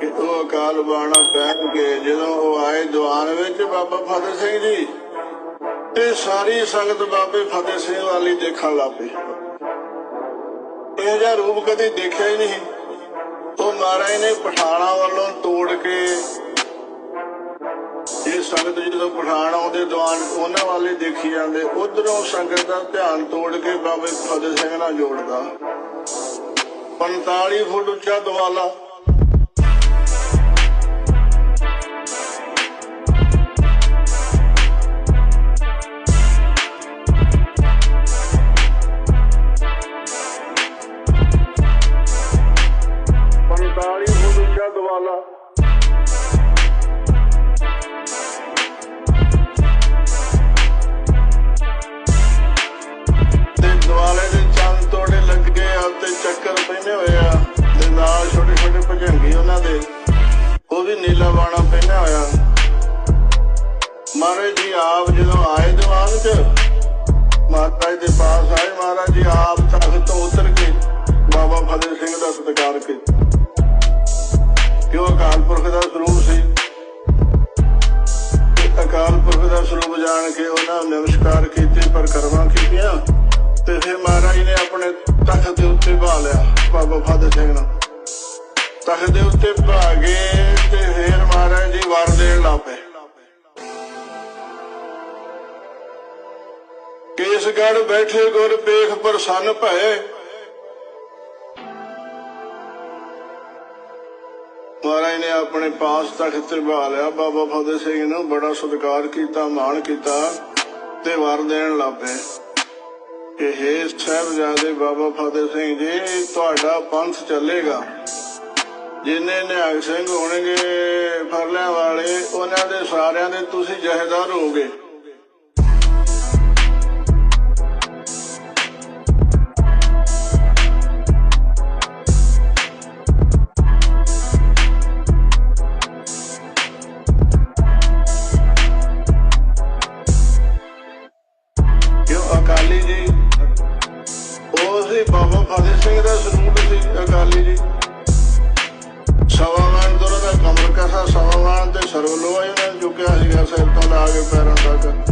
ਕਿ ਉਹ ਅਕਾਲ ਬਾਣਾ ਪਹਿਨ ਜਦੋਂ ਉਹ ਆਏ ਦੀਵਾਨ ਵਿੱਚ ਬਾਬਾ ਫਤਿਹ ਸਿੰਘ ਜੀ, ਤੇ ਸਾਰੀ ਸੰਗਤ ਬਾਬੇ ਫਤਿਹ ਸਿੰਘ ਵਾਲੀ ਦੇਖਣ ਲੱਗ ਇਹ ਜਿਹਾ ਰੂਪ ਕਦੇ ਦੇਖਿਆ ਹੀ ਨਹੀਂ। ਉਹ ਮਹਾਰਾਜ ਨੇ ਪਠਾਣਾ ਵੱਲੋਂ ਤੋੜ ਕੇ ਇਹ ਸੰਗਤ ਜਦੋਂ ਪਠਾਨ ਆਉਂਦੇ, ਦੀਵਾਨ ਉਹਨਾਂ ਵਾਲੇ ਦੇਖੀ ਜਾਂਦੇ, ਉਧਰੋਂ ਸੰਗਤ ਦਾ ਧਿਆਨ ਤੋੜ ਕੇ ਬਾਬੇ ਫਤਿਹ ਸਿੰਘ ਨਾਲ ਜੋੜਦਾ। 45 ਫੁੱਟ ਉੱਚਾ ਦਵਾਲਾ ਉੱਚਾ ਤੇ ਦਵਾਲੇ ਦੇ ਚੰਦ ਤੋੜੇ ਲੱਗੇ ਆ ਤੇ ਚੱਕਰ ਪੈਨੇ ਹੋਏ ਆ। ਤੇ ਨਾਲ ਛੋਟੇ ਛੋਟੇ ਭਜੰਗੇ ਉਹਨਾਂ ਦੇ। ਉਹ ਵੀ ਨੀਲਾ ਬਾਣਾ ਪਹਿਨਿਆ ਹੋਇਆ। ਮਹਾਰਾਜ ਜੀ ਆਪ ਜਦੋਂ ਆਏ ਦੀਵਾਨ 'ਚ ਮਹਾਰਾਜ ਦੇ ਪਾਸ ਆਏ, ਮਹਾਰਾਜ ਜੀ ਆਪ ਤਖਤ ਤੋਂ ਉਤਰ ਪਰ ਕਰਮਾਂ ਕੀਤੀਆਂ ਤੇ ਫਿਰ ਮਹਾਰਾਜ ਨੇ ਆਪਣੇ ਤਖਤ ਦੇ ਉੱਤੇ ਬਹਾ ਲਿਆ, ਬਾਬਾ ਫਤਿਹ ਸਿੰਘ ਨੂੰ। ਤਖਤ ਦੇ ਉੱਤੇ ਬਹਾ ਗਏ ਤੇ ਫਿਰ ਮਹਾਰਾਜ ਜੀ ਵਰ ਦੇਣ ਲੱਗ ਕੇਸਗੜ ਬੈਠੇ ਗੁਰ ਪੇਖ ਪ੍ਰਸੰਨ ਭਏ। ਮਹਾਰਾਜ ਨੇ ਆਪਣੇ ਪਾਸ ਤਖਤ ਤੇ ਬਹਾ ਲਿਆ, ਬਾਬਾ ਫਤਿਹ ਸਿੰਘ ਨੂੰ ਬੜਾ ਸਤਿਕਾਰ ਕੀਤਾ, ਮਾਣ ਕੀਤਾ। ਤੇ ਵਰ ਦੇਣ ਲੱਪੇ ਕਿ ਹੇ ਸਾਹਿਬਜ਼ਾਦੇ ਬਾਬਾ ਫਤਿਹ ਸਿੰਘ ਜੀ, ਤੁਹਾਡਾ ਪੰਥ ਚੱਲੇਗਾ। ਜਿਨੇ ਨਿਹੰਗ ਸਿੰਘ ਹੋਣਗੇ ਫਰਲਿਆਂ ਵਾਲੇ, ਉਹਨਾਂ ਦੇ ਸਾਰਿਆਂ ਦੇ ਤੁਸੀਂ ਜਹੇਦਾਰ ਹੋਗੇ ਸੀ ਬਾਬਾ ਕਾਦਰ ਸਿੰਘ ਦਾ ਸਨੂਟ ਸੀ ਅਕਾਲੀ ਜੀ। ਸਵਾਵਾਂ ਦੋਨਾਂ ਦਾ ਕਮਰ ਕਹਾ ਸਵਾਵਾਂ ਤੇ ਸਰਵ ਲੋਹਾ ਇਹਨਾਂ ਨੇ ਚੁੱਕਿਆ ਸੀਗਾ, ਸਿਰ ਤੋਂ ਲਾ ਕੇ ਪੈਰਾਂ ਤੱਕ।